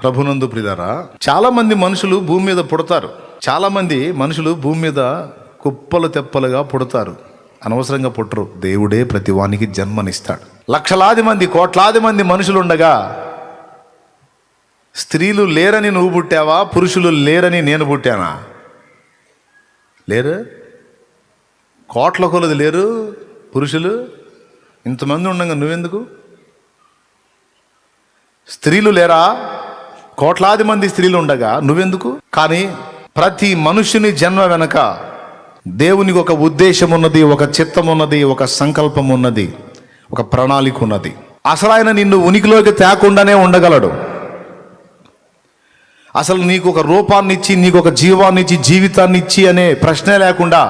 ప్రభునందు ప్రిదారా చాలా మంది మనుషులు భూమి మీద పుడతారు. చాలా మంది మనుషులు భూమి మీద కుప్పలు తెప్పలుగా పుడతారు. అనవసరంగా పుట్టరు. దేవుడే ప్రతివానికి జన్మనిస్తాడు. లక్షలాది మంది కోట్లాది మంది మనుషులు ఉండగా స్త్రీలు లేరని నువ్వు పుట్టావా? పురుషులు లేరని నేను పుట్టానా? లేరు? కోట్ల కొలది లేరు? పురుషులు? ఇంతమంది ఉండగా నువ్వెందుకు? స్త్రీలు లేరా? కోట్లాది మంది స్త్రీలు ఉండగా నువ్వెందుకు? కానీ ప్రతి మనుషుని జన్మ వెనక దేవునికి ఒక ఉద్దేశం ఉన్నది ఒక చిత్తం ఉన్నది ఒక సంకల్పం ఉన్నది ఒక ప్రణాళిక ఉన్నది అసలు ఆయన నిన్ను ఉనికిలోకి తేకుండానే ఉండగలడు. అసలు నీకు ఒక రూపాన్ని ఇచ్చి నీకు ఒక జీవాన్ని ఇచ్చి జీవితాన్ని ఇచ్చి అనే ప్రశ్నే లేకుండా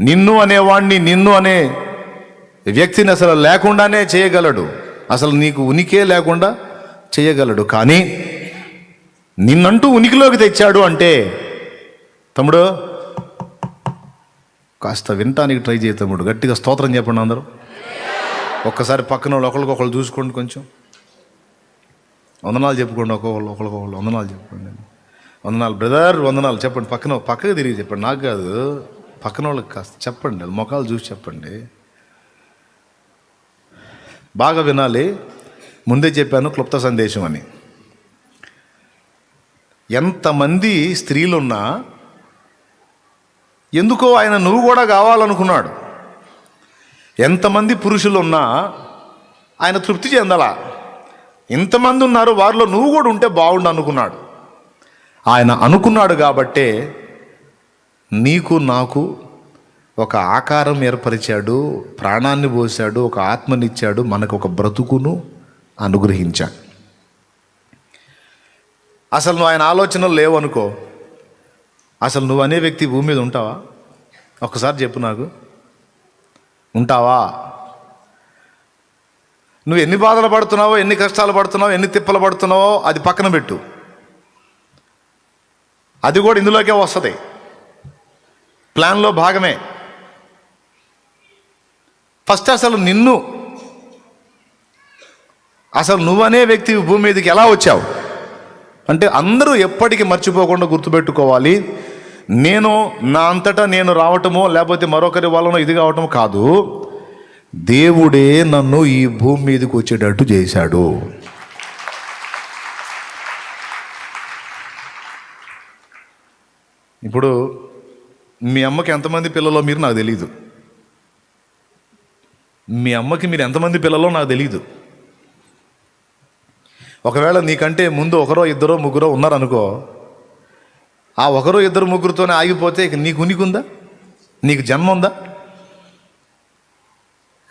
నిన్ను అనేవాణ్ణి నిన్ను అనే వ్యక్తిని అసలు లేకుండానే చేయగలడు. అసలు నీకు ఉనికే లేకుండా చేయగలడు. కానీ నిన్నంటూ ఉనికిలోకి తెచ్చాడు అంటే తమ్ముడు కాస్త వినటానికి ట్రై చేయ తమ్ముడు. గట్టిగా స్తోత్రం చెప్పండి అందరూ. ఒక్కసారి పక్కన వాళ్ళు ఒకరికొకరు చూసుకోండి కొంచెం. వందనాలు చెప్పుకోండి ఒక్కొక్కళ్ళు ఒకరికొకళ్ళు వందనాలు చెప్పుకోండి. వందనాలు బ్రదర్ వందనాలు చెప్పండి. పక్కన పక్కకు తిరిగి చెప్పండి. నాకు కాదు పక్కన వాళ్ళకి కాస్త చెప్పండి. ముఖాలు చూసి చెప్పండి. బాగా వినాలి. ముందే చెప్పాను క్లుప్త సందేశం అని. ఎంతమంది స్త్రీలున్నా ఎందుకో ఆయన నువ్వు కూడా కావాలనుకున్నాడు. ఎంతమంది పురుషులున్నా ఆయన తృప్తి చెందలా. ఇంతమంది ఉన్నారు వారిలో నువ్వు కూడా ఉంటే బాగుండు అనుకున్నాడు. ఆయన అనుకున్నాడు కాబట్టే నీకు నాకు ఒక ఆకారం ఏర్పరిచాడు ప్రాణాన్ని పోశాడు ఒక ఆత్మనిచ్చాడు మనకు ఒక బ్రతుకును అనుగ్రహించాడు. అసలు నువ్వు ఆయన ఆలోచనలు లేవనుకో అసలు నువ్వు అనే వ్యక్తి భూమి మీద ఉంటావా? ఒక్కసారి చెప్పు నాకు. ఉంటావా? నువ్వు ఎన్ని బాధలు పడుతున్నావో ఎన్ని కష్టాలు పడుతున్నావో ఎన్ని తిప్పలు పడుతున్నావో అది పక్కన పెట్టు. అది కూడా ఇందులోకే వస్తుంది. ప్లాన్లో భాగమే. ఫస్ట్ అసలు నిన్ను అసలు నువ్వనే వ్యక్తి భూమి మీదకి ఎలా వచ్చావు? అంటే అందరూ ఎప్పటికీ మర్చిపోకుండా గుర్తుపెట్టుకోవాలి నేను నా అంతటా నేను రావటమో లేకపోతే మరొకరి వలన ఇది కావటం కాదు దేవుడే నన్ను ఈ భూమి మీదకి వచ్చేటట్టు చేశాడు. ఇప్పుడు మీ అమ్మకి ఎంతమంది పిల్లలో మీరు నాకు తెలియదు మీ అమ్మకి మీరు ఎంతమంది పిల్లలో నాకు తెలియదు ఒకవేళ నీకంటే ముందు ఒకరో ఇద్దరో ముగ్గురో ఉన్నారనుకో ఆ ఒకరో ఇద్దరు ముగ్గురుతోనే ఆగిపోతే ఇక నీకు ఉందా నీకు జన్మ ఉందా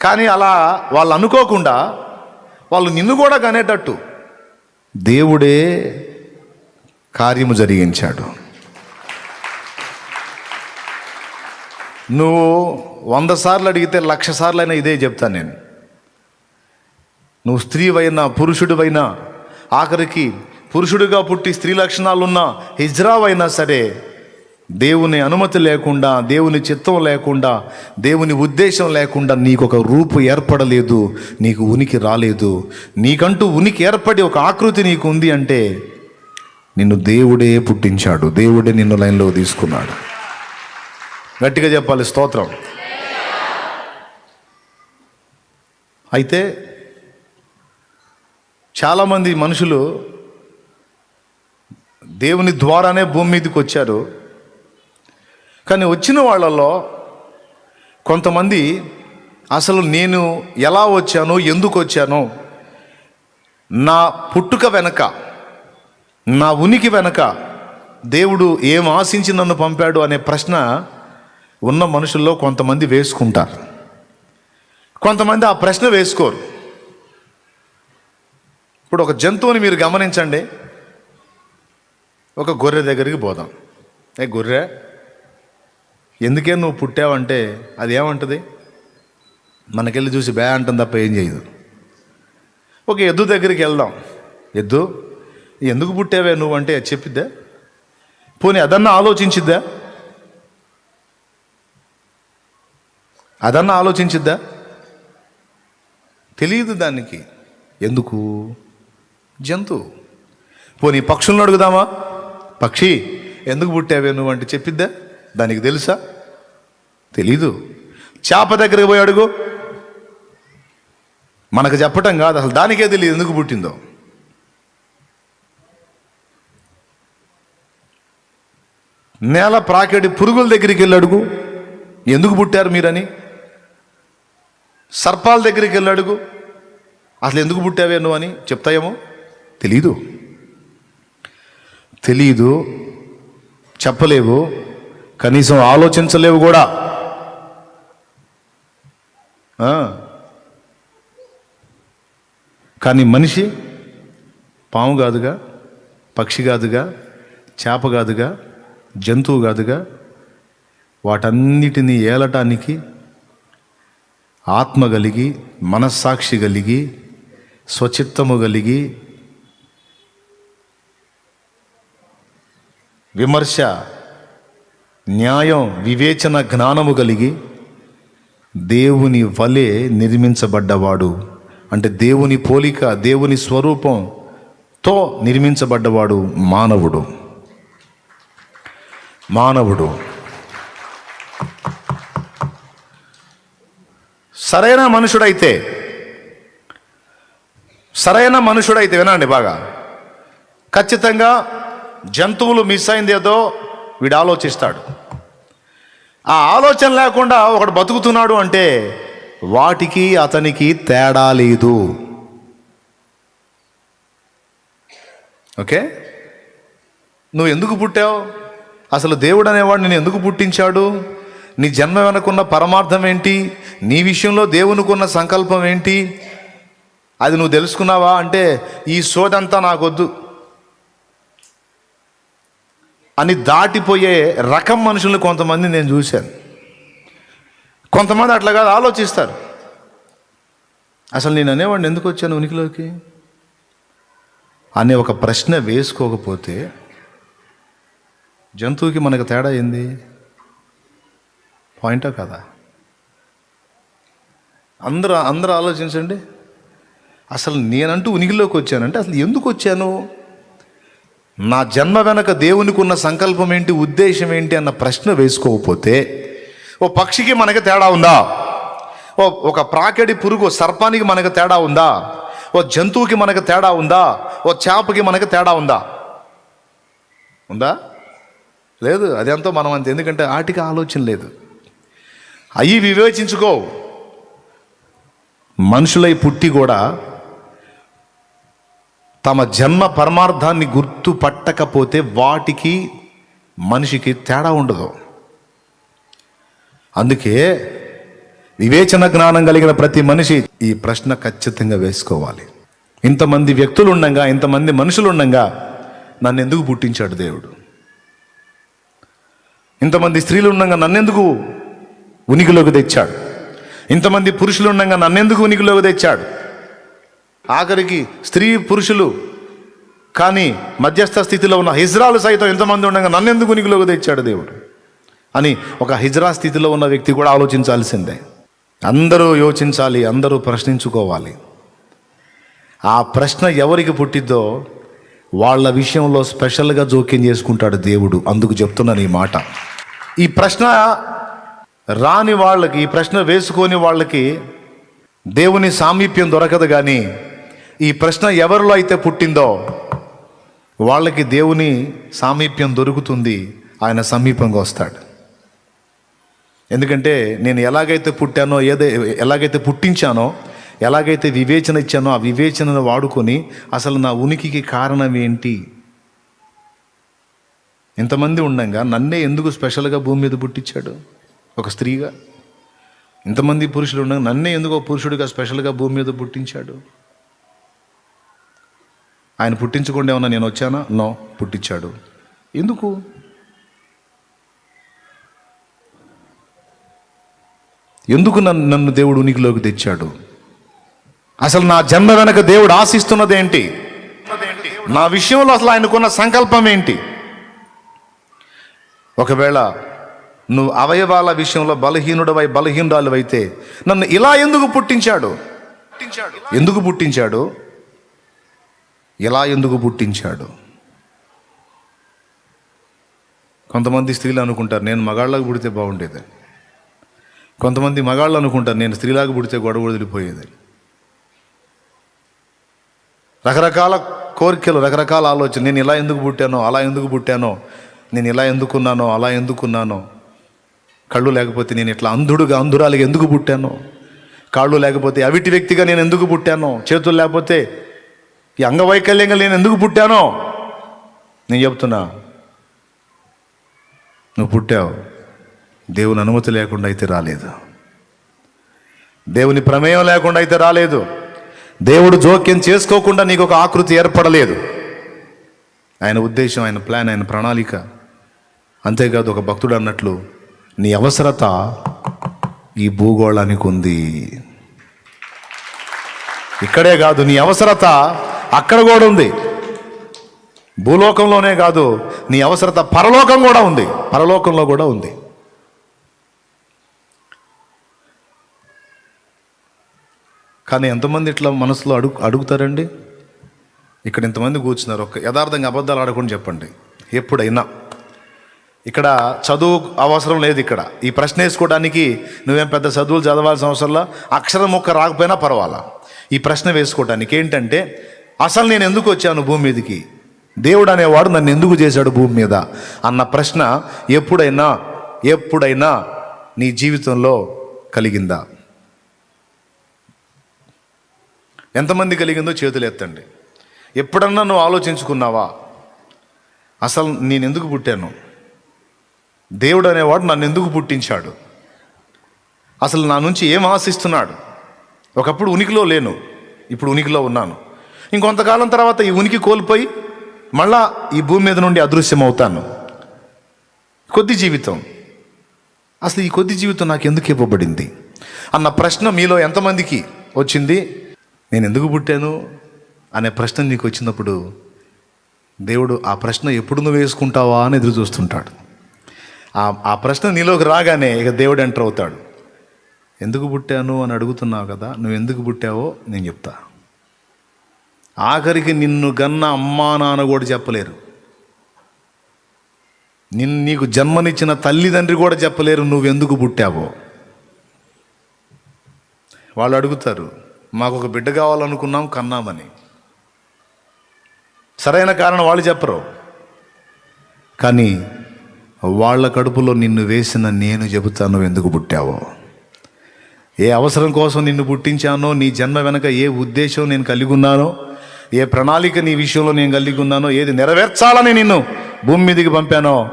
కానీ అలా వాళ్ళు అనుకోకుండా వాళ్ళు నిన్ను కూడా కనేటట్టు దేవుడే కార్యము జరిగించాడు. నువ్వు వంద సార్లు అడిగితే లక్ష సార్లు అయినా ఇదే చెప్తాను నేను. నువ్వు స్త్రీవైనా పురుషుడివైనా ఆఖరికి పురుషుడిగా పుట్టి స్త్రీ లక్షణాలున్న హిజ్రావైనా సరే దేవుని అనుమతి లేకుండా దేవుని చిత్తం లేకుండా దేవుని ఉద్దేశం లేకుండా నీకు ఒక రూపు ఏర్పడలేదు నీకు ఉనికి రాలేదు. నీకంటూ ఉనికి ఏర్పడి ఒక ఆకృతి నీకు ఉంది అంటే నిన్ను దేవుడే పుట్టించాడు దేవుడే నిన్ను లైన్లో తీసుకున్నాడు. గట్టిగా చెప్పాలి స్తోత్రం. అయితే చాలామంది మనుషులు దేవుని ద్వారానే భూమి మీదకి వచ్చారు. కానీ వచ్చిన వాళ్ళలో కొంతమంది అసలు నేను ఎలా వచ్చానో ఎందుకు వచ్చానో నా పుట్టుక వెనక నా ఉనికి వెనక దేవుడు ఏం ఆశించి నన్ను పంపాడు అనే ప్రశ్న ఉన్న మనుషుల్లో కొంతమంది వేసుకుంటారు. కొంతమంది ఆ ప్రశ్న వేసుకోరు. ఇప్పుడు ఒక జంతువుని మీరు గమనించండి. ఒక గొర్రె దగ్గరికి పోదాం. ఏ గొర్రె? ఎందుకే నువ్వు పుట్టావంటే అది ఏమంటుంది? మనకెళ్ళి చూసి బే అంటుంది తప్ప ఏం చేయదు. ఒక ఎద్దు దగ్గరికి వెళ్దాం. ఎద్దు ఎందుకు పుట్టావే నువ్వు? అంటే అది చెప్పిద్దా? పోనీ అదన్నా ఆలోచించిద్దా? అదన్నా ఆలోచించిద్దా? తెలియదు దానికి. ఎందుకు? జంతువు. పోనీ పక్షులను అడుగుదామా? పక్షి ఎందుకు పుట్టావే నువ్వు అంటే చెప్పిద్దా? దానికి తెలుసా? తెలీదు. చేప దగ్గరికి పోయి అడుగు. మనకు చెప్పటం కాదు అసలు దానికే తెలియదు ఎందుకు పుట్టిందో. నేల ప్రాకెడి పురుగుల దగ్గరికి వెళ్ళి అడుగు. ఎందుకు పుట్టారు మీరని? సర్పాల దగ్గరికి వెళ్ళి అడుగు. అసలు ఎందుకు పుట్టావే నువ్వు అని చెప్తాయేమో? తెలీదు. తెలీదు చెప్పలేవు కనీసం ఆలోచించలేవు కూడా. కానీ మనిషి పాము కాదుగా పక్షి కాదుగా చేప కాదుగా జంతువు కాదుగా వాటన్నిటినీ ఏలటానికి ఆత్మ కలిగి మనస్సాక్షి కలిగి స్వచిత్తము కలిగి విమర్శ న్యాయం వివేచన జ్ఞానము కలిగి దేవుని వలె నిర్మించబడ్డవాడు. అంటే దేవుని పోలిక దేవుని స్వరూపంతో నిర్మించబడ్డవాడు మానవుడు. మానవుడు. సరైన మనుషుడైతే సరైన మనుషుడైతే వినండి బాగా. ఖచ్చితంగా జంతువులు మిస్ అయింది ఏదో వీడు ఆలోచిస్తాడు. ఆ ఆలోచన లేకుండా ఒకడు బతుకుతున్నాడు అంటే వాటికి అతనికి తేడా లేదు. ఓకే? నువ్వు ఎందుకు పుట్టావు? అసలు దేవుడు అనేవాడు నేను ఎందుకు పుట్టించాడు? నీ జన్మ వెనకున్న పరమార్థం ఏంటి? నీ విషయంలో దేవునికున్న సంకల్పం ఏంటి? అది నువ్వు తెలుసుకున్నావా? అంటే ఈ సోదంతా నాకొద్దు. అని దాటిపోయే రకం మనుషులను కొంతమంది నేను చూశాను. కొంతమంది అట్లా కాదు ఆలోచిస్తారు. అసలు నేను అనేవాడిని ఎందుకు వచ్చాను ఉనికిలోకి? అనే ఒక ప్రశ్న వేసుకోకపోతే జంతువుకి మనకు తేడా ఏంది? పాయింటా కదా? అందరూ అందరూ ఆలోచించండి. అసలు నేనంటూ ఉనికిలోకి వచ్చానంటే అసలు ఎందుకు వచ్చాను? నా జన్మ వెనక దేవునికి ఉన్న సంకల్పం ఏంటి ఉద్దేశం ఏంటి అన్న ప్రశ్న వేసుకోకపోతే ఓ పక్షికి మనకి తేడా ఉందా? ఓ ఒక ప్రాకెడి పురుగు సర్పానికి మనకు తేడా ఉందా? ఓ జంతువుకి మనకు తేడా ఉందా? ఓ చేపకి మనకు తేడా ఉందా? ఉందా? లేదు అదంతా మనం అంత. ఎందుకంటే ఆటికి ఆలోచన లేదు. అవి వివేచించుకో. మనుషులై పుట్టి కూడా తమ జన్మ పరమార్థాన్ని గుర్తుపట్టకపోతే వాటికి మనిషికి తేడా ఉండదు. అందుకే వివేచన జ్ఞానం కలిగిన ప్రతి మనిషి ఈ ప్రశ్న ఖచ్చితంగా వేసుకోవాలి. ఇంతమంది వ్యక్తులు ఉండగా ఇంతమంది మనుషులు ఉండగా నన్ను ఎందుకు పుట్టించాడు దేవుడు? ఇంతమంది స్త్రీలు ఉండగా నన్నెందుకు ఉనికిలోకి తెచ్చాడు? ఇంతమంది పురుషులు ఉండగా నన్నెందుకు ఉనికిలోకి తెచ్చాడు? ఆఖరికి స్త్రీ పురుషులు కానీ మధ్యస్థ స్థితిలో ఉన్న హిజ్రాలు సైతం ఎంతమంది ఉండగా నన్నెందుకు ఉనికిలోకి తెచ్చాడు దేవుడు? అని ఒక హిజ్రా స్థితిలో ఉన్న వ్యక్తి కూడా ఆలోచించాల్సిందే. అందరూ యోచించాలి అందరూ ప్రశ్నించుకోవాలి. ఆ ప్రశ్న ఎవరికి పుట్టిద్దో వాళ్ళ విషయంలో స్పెషల్గా జోక్యం చేసుకుంటాడు దేవుడు. అందుకు చెప్తున్నాను ఈ మాట. ఈ ప్రశ్న రాని వాళ్ళకి ఈ ప్రశ్న వేసుకొని వాళ్ళకి దేవుని సామీప్యం దొరకదు కానీ ఈ ప్రశ్న ఎవరిలో అయితే పుట్టిందో వాళ్ళకి దేవుని సామీప్యం దొరుకుతుంది ఆయన సమీపంగా వస్తాడు. ఎందుకంటే నేను ఎలాగైతే పుట్టానో ఏదే ఎలాగైతే పుట్టించానో ఎలాగైతే వివేచన ఇచ్చానో ఆ వివేచనను వాడుకొని అసలు నా ఉనికికి కారణం ఏంటి? ఇంతమంది ఉండంగా నన్నే ఎందుకు స్పెషల్గా భూమి మీద పుట్టించాడు ఒక స్త్రీగా? ఇంతమంది పురుషులు ఉండగా నన్నే ఎందుకు ఒక పురుషుడిగా స్పెషల్గా భూమి మీద పుట్టించాడు? ఆయన పుట్టించకుండా ఏమన్నా నేను వచ్చానా? నో పుట్టించాడు. ఎందుకు? ఎందుకు నన్ను నన్ను దేవుడు ఉనికిలోకి తెచ్చాడు? అసలు నా జన్మ వెనక దేవుడు ఆశిస్తున్నది ఏంటి? నా విషయంలో అసలు ఆయనకున్న సంకల్పం ఏంటి? ఒకవేళ నువ్వు అవయవాల విషయంలో బలహీనుడవై బలహీనురాలు అయితే నన్ను ఇలా ఎందుకు పుట్టించాడు? ఎందుకు పుట్టించాడు? ఎలా ఎందుకు పుట్టించాడు? కొంతమంది స్త్రీలు అనుకుంటారు నేను మగాళ్ళకు పుడితే బాగుండేదని. కొంతమంది మగాళ్ళు అనుకుంటారు నేను స్త్రీలాగా పుడితే గొడవ వదిలిపోయేదని. రకరకాల కోరికలు రకరకాల ఆలోచన నేను ఇలా ఎందుకు పుట్టానో అలా ఎందుకు పుట్టానో నేను ఇలా ఎందుకున్నానో అలా ఎందుకున్నానో. కళ్ళు లేకపోతే నేను ఇట్లా అంధుడుగా అంధురాలుగా ఎందుకు పుట్టానో? కాళ్ళు లేకపోతే అవిటి వ్యక్తిగా నేను ఎందుకు పుట్టానో? చేతులు లేకపోతే ఈ అంగవైకల్యంగా నేను ఎందుకు పుట్టానో నేను చెప్తున్నా. నువ్వు పుట్టావు. దేవుని అనుమతి లేకుండా అయితే రాలేదు. దేవుని ప్రమేయం లేకుండా అయితే రాలేదు. దేవుడు జోక్యం చేసుకోకుండా నీకు ఒక ఆకృతి ఏర్పడలేదు. ఆయన ఉద్దేశం ఆయన ప్లాన్ ఆయన ప్రణాళిక. అంతేకాదు ఒక భక్తుడు అన్నట్లు నీ అవసరత ఈ భూగోళానికి ఉంది. ఇక్కడే కాదు నీ అవసరత అక్కడ కూడా ఉంది. భూలోకంలోనే కాదు నీ అవసరత పరలోకం కూడా ఉంది. పరలోకంలో కూడా ఉంది. కానీ ఎంతమంది ఇట్లా మనసులో అడుగు అడుగుతారండి? ఇక్కడ ఇంతమంది కూర్చున్నారు. ఒక యథార్థంగా అబద్ధాలు ఆడకుండా చెప్పండి. ఎప్పుడైనా. ఇక్కడ చదువు అవసరం లేదు ఇక్కడ. ఈ ప్రశ్న వేసుకోవడానికి నువ్వేం పెద్ద చదువులు చదవాల్సిన అవసరంలా? అక్షరం ఒక్క రాకపోయినా పర్వాలా? ఈ ప్రశ్న వేసుకోవడానికి ఏంటంటే అసలు నేను ఎందుకు వచ్చాను భూమి మీదకి? దేవుడు అనేవాడు నన్ను ఎందుకు చేశాడు భూమి మీద? అన్న ప్రశ్న ఎప్పుడైనా ఎప్పుడైనా నీ జీవితంలో కలిగిందా? ఎంతమంది కలిగిందో చేతులు ఎత్తండి. ఎప్పుడన్నా నువ్వు ఆలోచించుకున్నావా? అసలు నేను ఎందుకు పుట్టాను? దేవుడు అనేవాడు నన్ను ఎందుకు పుట్టించాడు? అసలు నా నుంచి ఏం ఆశిస్తున్నాడు? ఒకప్పుడు ఉనికిలో లేను. ఇప్పుడు ఉనికిలో ఉన్నాను. ఇంకొంతకాలం తర్వాత ఈ ఉనికి కోల్పోయి మళ్ళా ఈ భూమి మీద నుండి అదృశ్యం అవుతాను కొద్ది జీవితం. అసలు ఈ కొద్ది జీవితం నాకు ఎందుకు ఇవ్వబడింది? అన్న ప్రశ్న మీలో ఎంతమందికి వచ్చింది? నేను ఎందుకు పుట్టాను? అనే ప్రశ్న నీకు వచ్చినప్పుడు దేవుడు ఆ ప్రశ్న ఎప్పుడు నువ్వు వేసుకుంటావా అని ఎదురు చూస్తుంటాడు. ఆ ఆ ప్రశ్న నీలోకి రాగానే ఇక దేవుడు ఎంటర్ అవుతాడు. ఎందుకు పుట్టాను అని అడుగుతున్నావు కదా? నువ్వు ఎందుకు పుట్టావో నేను చెప్తాను ఆఖరికి నిన్ను గన్న అమ్మా నాన్న కూడా చెప్పలేరు. నిన్ను నీకు జన్మనిచ్చిన తల్లిదండ్రి కూడా చెప్పలేరు నువ్వెందుకు పుట్టావో. వాళ్ళు అడుగుతారు మాకు ఒక బిడ్డ కావాలనుకున్నాం కన్నామని. సరైన కారణం వాళ్ళు చెప్పరు. కానీ వాళ్ళ కడుపులో నిన్ను వేసిన నేను చెబుతాను ఎందుకు పుట్టావో. ఏ అవసరం కోసం నిన్ను పుట్టించానో నీ జన్మ వెనక ఏ ఉద్దేశం నేను కలిగి ఉన్నానో ఏ ప్రణాళిక నీ విషయంలో నేను కలిగి ఉన్నానో ఏది నెరవేర్చాలని నిన్ను భూమి మీదకి పంపానో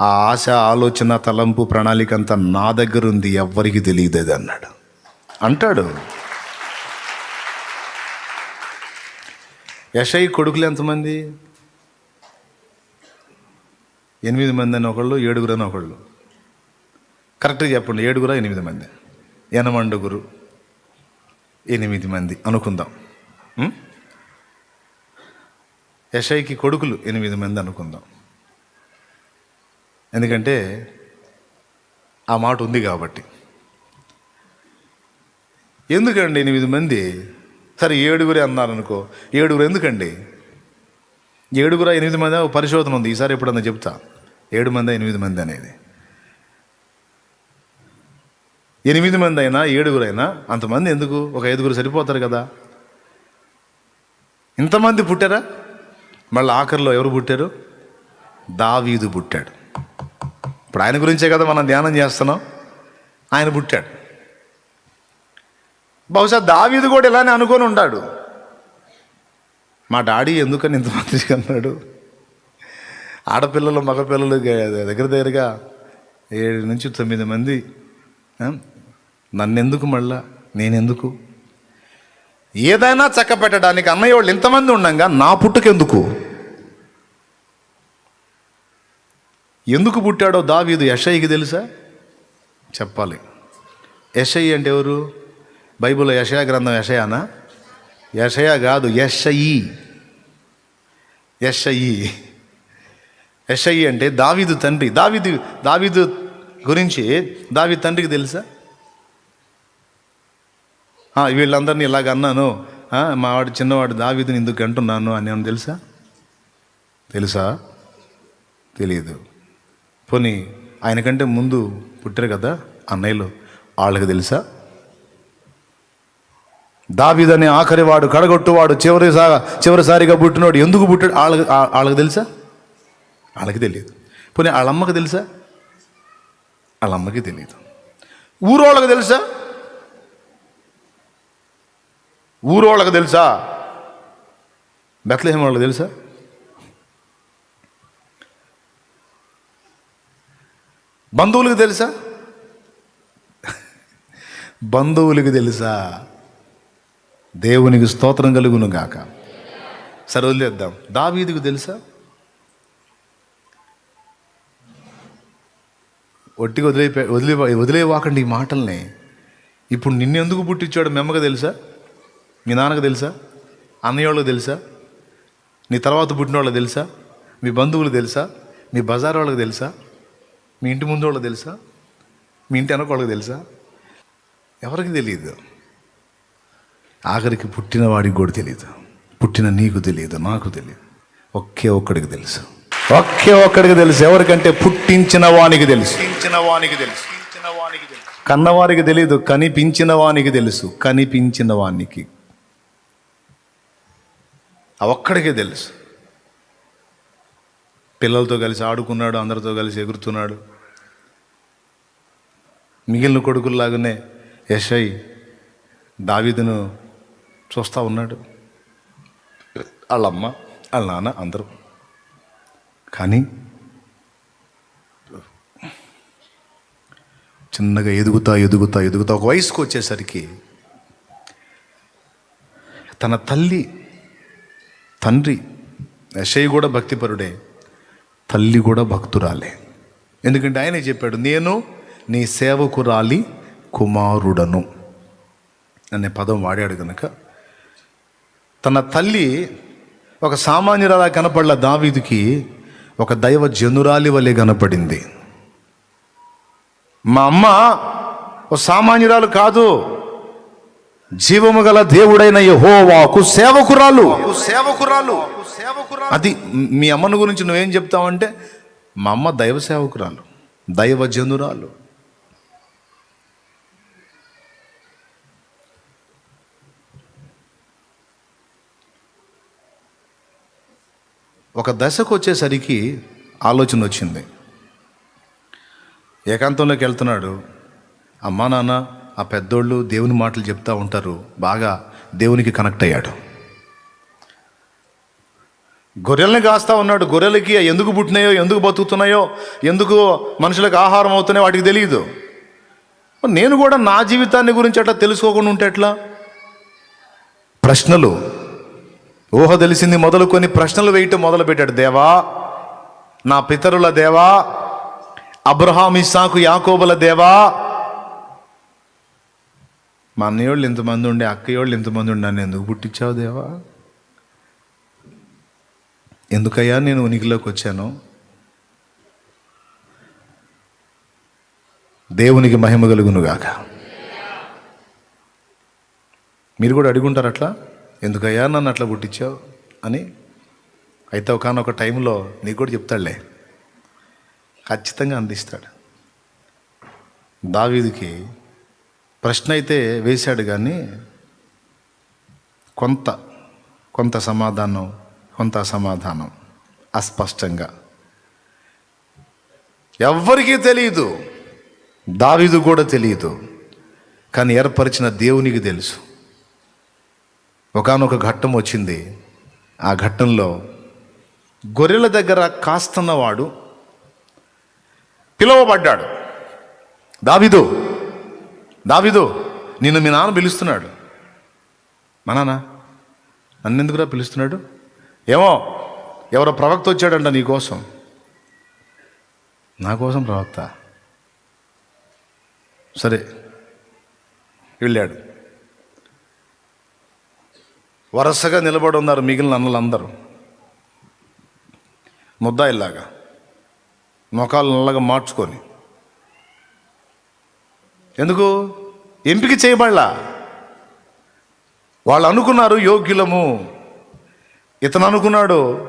ఆ ఆశ ఆలోచన తలంపు ప్రణాళిక అంతా నా దగ్గర ఉంది ఎవ్వరికి తెలియదు అన్నాడు. అంటాడు. యషయ్ కొడుకులు ఎంతమంది? ఎనిమిది మంది అని ఒకళ్ళు ఏడుగురు అని ఒకళ్ళు. కరెక్ట్గా చెప్పండి ఏడుగురా ఎనిమిది మంది? ఎనమండుగురు ఎనిమిది మంది. అనుకుందాం. ఉం? కొడుకులు ఎనిమిది మంది అనుకుందాం. ఎందుకంటే ఆ మాట ఉంది కాబట్టి. ఎందుకండి ఎనిమిది మంది? సరే ఏడుగురే అన్నారనుకో. ఏడుగురు ఎందుకండి? ఏడుగుర ఎనిమిది మంది? పరిశోధన ఉంది. ఈసారి ఎప్పుడన్నా చెప్తా. ఏడు మంది ఎనిమిది మంది అనేది. ఎనిమిది మంది అయినా ఏడుగురైనా అంతమంది ఎందుకు? ఒక ఐదుగురు సరిపోతారు కదా. ఇంతమంది పుట్టారా? మళ్ళీ ఆఖరిలో ఎవరు పుట్టారు? దావీదు పుట్టాడు. ఇప్పుడు ఆయన గురించే కదా మనం ధ్యానం చేస్తున్నాం. ఆయన పుట్టాడు. బహుశా దావీదు కూడా ఇలానే అనుకొని ఉంటాడు. మా డాడీ ఎందుకని ఇంత మంచిగా అన్నాడు? ఆడపిల్లలు మగపిల్లలు దగ్గర దగ్గరగా ఏడు నుంచి తొమ్మిది మంది నన్నెందుకు మళ్ళా? నేనెందుకు? ఏదైనా చక్క పెట్టడానికి అన్నయ్య వాళ్ళు ఇంతమంది ఉండంగా నా పుట్టుకెందుకు? ఎందుకు పుట్టాడో దావీదు యషయ్యకి తెలుసా? చెప్పాలి. యషయ్య అంటే ఎవరు? బైబిల్లో యషయ గ్రంథం యషయానా? యషయ కాదు యషయి. యషయి. యషయి అంటే దావీదు తండ్రి. దావీదు దావీదు గురించి దావీ తండ్రికి తెలుసా? వీళ్ళందరినీ ఇలాగ అన్నాను. మావాడు చిన్నవాడు దావీదుని ఎందుకు అంటున్నాను అని ఏమన్నా తెలుసా? తెలుసా? తెలియదు పోనీ ఆయనకంటే ముందు పుట్టారు కదా అన్నయ్యలు వాళ్ళకి తెలుసా? దావీదనే ఆఖరివాడు కడగొట్టువాడు చివరి సా చివరిసారిగా పుట్టినవాడు ఎందుకు పుట్టాడు? వాళ్ళకి వాళ్ళకి తెలుసా? వాళ్ళకి తెలియదు పోనీ వాళ్ళమ్మకి తెలుసా? వాళ్ళ అమ్మకి తెలియదు ఊరోళ్ళకి తెలుసా? ఊరోళ్ళకి తెలుసా? బెత్లహేమ వాళ్ళకి తెలుసా? బంధువులకు తెలుసా? బంధువులకు తెలుసా? దేవునికి స్తోత్రం కలుగును గాక. సరే వదిలేద్దాం. దావీదికి తెలుసా? ఒట్టిగా వదిలే వదిలే వదిలేవాకండి ఈ మాటల్ని. ఇప్పుడు నిన్నెందుకు పుట్టించాడు మెమ్మగా తెలుసా? మీ నాన్నకు తెలుసా? అన్నయ్య వాళ్ళకి తెలుసా? నీ తర్వాత పుట్టిన వాళ్ళకి తెలుసా? మీ బంధువులు తెలుసా? మీ బజార్ వాళ్ళకి తెలుసా? మీ ఇంటి ముందు వాళ్ళకి తెలుసా? మీ ఇంటి వెనక వాళ్ళకి తెలుసా? ఎవరికి తెలియదు ఆఖరికి పుట్టిన వాడికి కూడా తెలియదు పుట్టిన నీకు తెలియదు నాకు తెలియదు ఒకే ఒక్కడికి తెలుసు. ఒకే ఒక్కడికి తెలుసు. ఎవరికంటే పుట్టించిన వానికి తెలుసు. పుట్టించిన వానికి తెలుసు. కన్నవారికి తెలియదు కనిపించిన వానికి తెలుసు. కనిపించిన వానికి ఆ ఒక్కడికే తెలుసు. పిల్లలతో కలిసి ఆడుకున్నాడు అందరితో కలిసి ఎగురుతున్నాడు. మిగిలిన కొడుకుల్లాగానే యశయ్ దావీదును చూస్తూ ఉన్నాడు. వాళ్ళమ్మ వాళ్ళ నాన్న అందరూ. కానీ చిన్నగా ఎదుగుతా ఎదుగుతా ఎదుగుతా ఒక వయసుకు వచ్చేసరికి తన తల్లి తండ్రి యశయ్య కూడా భక్తిపరుడే తల్లి కూడా భక్తురాలే. ఎందుకంటే ఆయనే చెప్పాడు నేను నీ సేవకురాలి కుమారుడను. అనే పదం వాడాడు కనుక తన తల్లి ఒక సామాన్యురాలా కనపడ్ల దావీదుకి ఒక దైవ జనురాలి వలె కనపడింది. మా అమ్మ ఓ సామాన్యురాలు కాదు జీవము గల దేవుడైన యహోవాకు సేవకురాలు. సేవకురాలు. అది మీ అమ్మను గురించి నువ్వేం చెప్తావంటే మా అమ్మ దైవ సేవకురాలు దైవ జనురాలు. ఒక దశకు వచ్చేసరికి ఆలోచన వచ్చింది. ఏకాంతంలోకి వెళ్తున్నాడు. అమ్మా నాన్న ఆ పెద్దోళ్ళు దేవుని మాటలు చెప్తూ ఉంటారు. బాగా దేవునికి కనెక్ట్ అయ్యాడు. గొర్రెల్ని కాస్తా ఉన్నాడు. గొర్రెలకి ఎందుకు పుట్టినాయో ఎందుకు బతుకుతున్నాయో ఎందుకు మనుషులకు ఆహారం అవుతున్నాయో వాటికి తెలియదు నేను కూడా నా జీవితాన్ని గురించి అట్లా తెలుసుకోకుండా ఉంటే ఎట్లా? ప్రశ్నలు. ఊహ తెలిసింది మొదలుకొని ప్రశ్నలు వేయటం మొదలుపెట్టాడు. దేవా నా పితరుల దేవా అబ్రహాం ఇస్సాకు యాకోబుల దేవా మా అన్నయ్యోళ్ళు ఇంతమంది ఉండే అక్కయ్యోళ్ళు ఎంతమంది ఉండి నన్ను ఎందుకు పుట్టించావు దేవా? ఎందుకయ్యా నేను ఉనికిలోకి వచ్చాను? దేవునికి మహిమ కలుగునుగాక. మీరు కూడా అడుగుంటారు అట్లా? ఎందుకయ్యా నన్ను అట్లా పుట్టించావు? అని. అయితే ఒకనొక టైంలో నీకు కూడా చెప్తాడులే. ఖచ్చితంగా అందిస్తాడు. దావీదికి ప్రశ్న అయితే వేశాడు కానీ కొంత కొంత సమాధానం కొంత అసమాధానం అస్పష్టంగా. ఎవ్వరికీ తెలియదు దావీదు కూడా తెలియదు కానీ ఏర్పరిచిన దేవునికి తెలుసు. ఒకానొక ఘట్టం వచ్చింది. ఆ ఘట్టంలో గొర్రెల దగ్గర కాస్తున్నవాడు పిలువబడ్డాడు. దావిదు దావిదు నిన్ను మీ నాన్న పిలుస్తున్నాడు. మా నాన్న నన్నెందుకురా పిలుస్తున్నాడు? ఏమో ఎవరో ప్రవక్త వచ్చాడంట నీకోసం నా కోసం ప్రవక్త. సరే వెళ్ళాడు. వరుసగా నిలబడి ఉన్నారు మిగిలిన అన్నలందరూ. ముద్దాయిల్లాగా మొఖాలు నల్లగా మార్చుకొని. ఎందుకు? ఎంపిక చేయబడలా. వాళ్ళు అనుకున్నారు యోగ్యులము. ఇతను అనుకున్నాడు.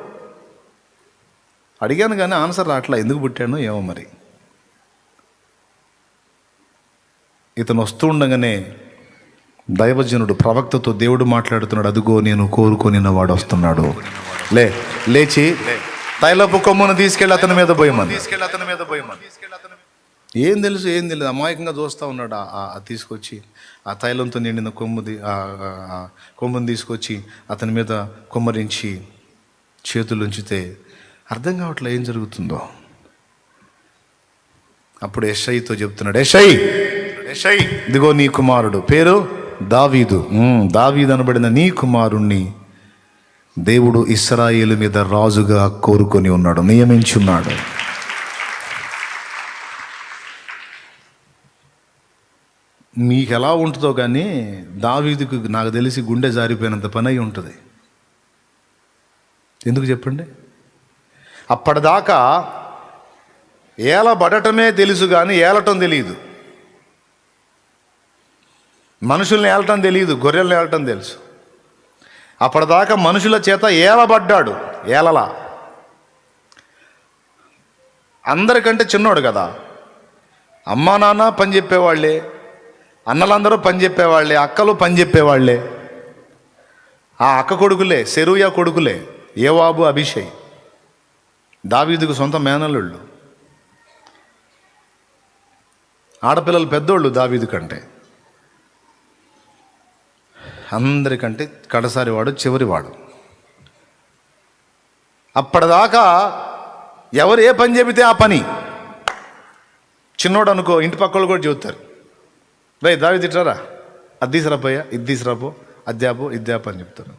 అడిగాను కానీ ఆన్సర్ రావట్లా ఎందుకు పుట్టాను ఏమో మరి. ఇతను వస్తూ ఉండగానే దైవజనుడు ప్రవక్తతో దేవుడు మాట్లాడుతున్నాడు. అదుగో నేను కోరుకొనిన వాడు వస్తున్నాడు. లే లేచి. తైలపు కొమ్మును తీసుకెళ్ళి అతని మీద పోయమని తీసుకెళ్ళి అతని మీద పోయమని. ఏం తెలుసు ఏం తెలియదు అమాయకంగా చూస్తూ ఉన్నాడు తీసుకొచ్చి. ఆ తైలంతో నిండిన కొమ్ము కొమ్ముని తీసుకొచ్చి అతని మీద కొమ్మరించి చేతులు ఉంచితే అర్థం కావట్లే ఏం జరుగుతుందో. అప్పుడు యషయితో చెప్తున్నాడు యషై యషై ఇదిగో నీ కుమారుడు. పేరు? దావీదు. దావీదు అనబడిన నీ కుమారుణ్ణి దేవుడు ఇస్రాయేలు మీద రాజుగా కోరుకొని ఉన్నాడు నియమించున్నాడు. మీకు ఎలా ఉంటుందో కానీ దావీదుకు నాకు తెలిసి గుండె జారిపోయినంత పని అయి ఉంటుంది. ఎందుకు చెప్పండి? అప్పటిదాకా ఏలబడటమే తెలుసు కానీ ఏలటం తెలియదు. మనుషుల్ని ఏలటం తెలియదు గొర్రెల్ని ఏలటం తెలుసు. అప్పటిదాకా మనుషుల చేత ఏలబడ్డాడు ఏలలా. అందరికంటే చిన్నోడు కదా. అమ్మా నాన్న పని చెప్పేవాళ్ళే అన్నలందరూ పని చెప్పేవాళ్ళే అక్కలు పని చెప్పేవాళ్ళే. ఆ అక్క కొడుకులే సెరూయా కొడుకులే ఏవాబు అభిషేక్ దావీదుకు సొంత మేనల్లుళ్ళు. ఆడపిల్లలు పెద్దోళ్ళు దావీదు కంటే. అందరికంటే కడసారి వాడు చివరి వాడు. అప్పటిదాకా ఎవరు ఏ పని చెబితే ఆ పని. చిన్నోడు అనుకో ఇంటి పక్కలు కూడా చెబుతారు. రే దావి తిట్టారా? అది తీసురాపోయా ఇది తీసురాపో అద్యాపో ఇద్యాపో అని చెప్తాను.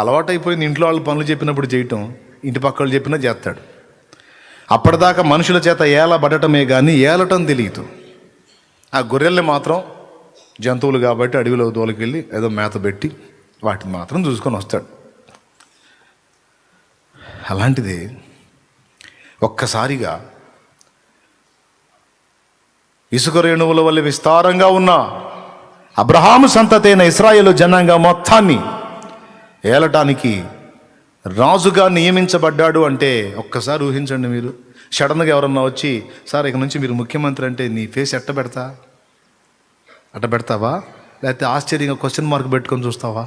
అలవాటైపోయింది ఇంట్లో వాళ్ళు పనులు చెప్పినప్పుడు చేయటం ఇంటి పక్కలు చెప్పినా చేస్తాడు. అప్పటిదాకా మనుషుల చేత ఏలబడటమే కానీ ఏలటం తెలియదు. ఆ గొర్రెల్ని మాత్రం జంతువులు కాబట్టి అడవిలో దోలకెళ్ళి ఏదో మేత పెట్టి వాటిని మాత్రం చూసుకొని వస్తాడు. అలాంటిది ఒక్కసారిగా ఇసుక రేణువుల వల్ల విస్తారంగా ఉన్న అబ్రహాము సంతతైన ఇస్రాయేల్ జనాంగం మొత్తాన్ని ఏలటానికి రాజుగా నియమించబడ్డాడు అంటే ఒక్కసారి ఊహించండి మీరు. సడన్గా ఎవరన్నా వచ్చి సార్ ఇక నుంచి మీరు ముఖ్యమంత్రి అంటే నీ ఫేస్ ఎట్ట పెడతా? అట్ట పెడతావా? లేకపోతే ఆశ్చర్యంగా క్వశ్చన్ మార్క్ పెట్టుకొని చూస్తావా?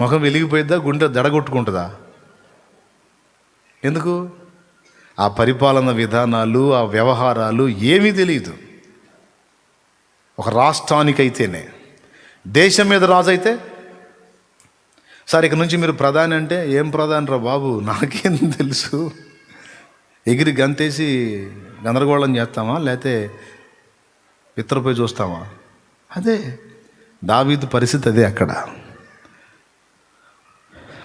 ముఖం వెలిగిపోయిద్దా? గుండె దడగొట్టుకుంటుందా? ఎందుకు? ఆ పరిపాలన విధానాలు ఆ వ్యవహారాలు ఏమీ తెలియదు ఒక రాష్ట్రానికైతేనే. దేశం మీద రాజు అయితే సార్ ఇక నుంచి మీరు ప్రధాని అంటే ఏం ప్రధాని రా బాబు? నాకేం తెలుసు. ఎగిరి గంతేసి గందరగోళం చేస్తామా? లేతే ఇతరపోయి చూస్తామా? అదే దావీదు పరిస్థితి అదే అక్కడ.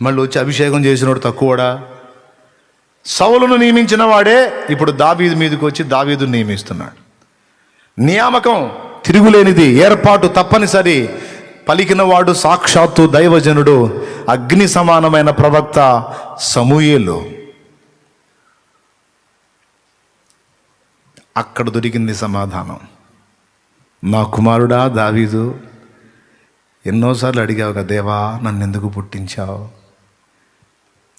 మళ్ళీ వచ్చి అభిషేకం చేసినోడు తక్కువడా? సౌలును నియమించిన వాడే ఇప్పుడు దావీదు మీదకి వచ్చి దావీదు నియమిస్తున్నాడు. నియామకం తిరుగులేనిది ఏర్పాటు తప్పనిసరి పలికినవాడు సాక్షాత్తు దైవజనుడు అగ్ని సమానమైన ప్రవక్త సమూయేలు. అక్కడ దొరికింది సమాధానం. నా కుమారుడా దావీదు ఎన్నోసార్లు అడిగావు కదా దేవా నన్ను ఎందుకు పుట్టించావు?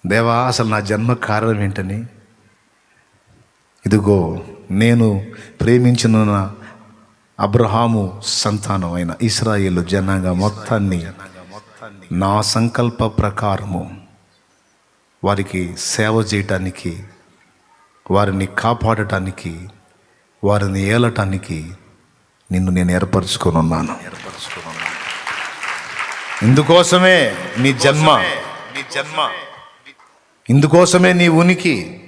దేవా అసలు నా జన్మ కారణం ఏంటని? ఇదిగో నేను ప్రేమించిన నా అబ్రహాము సంతానం అయిన ఇస్రాయేల్ జనాంగ మొత్తాన్ని నా సంకల్ప ప్రకారము వారికి సేవ చేయటానికి వారిని కాపాడటానికి వారిని ఏలటానికి నిన్ను నేను ఏర్పరచుకొని ఉన్నాను. ఇందుకోసమే నీ జన్మ. నీ జన్మ. ఇందుకోసమే నీ ఉనికి.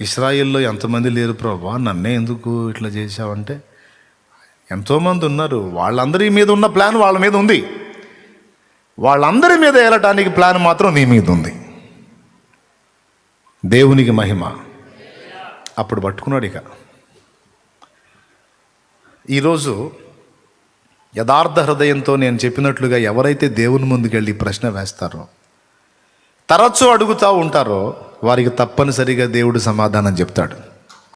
ఇస్రాయిల్లో ఎంతమంది లేరు ప్రభా? నన్నే ఎందుకు ఇట్లా చేశావంటే? ఎంతోమంది ఉన్నారు. వాళ్ళందరి మీద ఉన్న ప్లాన్ వాళ్ళ మీద ఉంది. వాళ్ళందరి మీద వెళ్ళటానికి ప్లాన్ మాత్రం నీ మీద ఉంది. దేవునికి మహిమ. అప్పుడు పట్టుకున్నాడు ఇక. ఈరోజు యథార్థ హృదయంతో నేను చెప్పినట్లుగా ఎవరైతే దేవుని ముందుకెళ్ళి ప్రశ్న వేస్తారో తరచూ అడుగుతూ ఉంటారో వారికి తప్పనిసరిగా దేవుడు సమాధానం చెప్తాడు.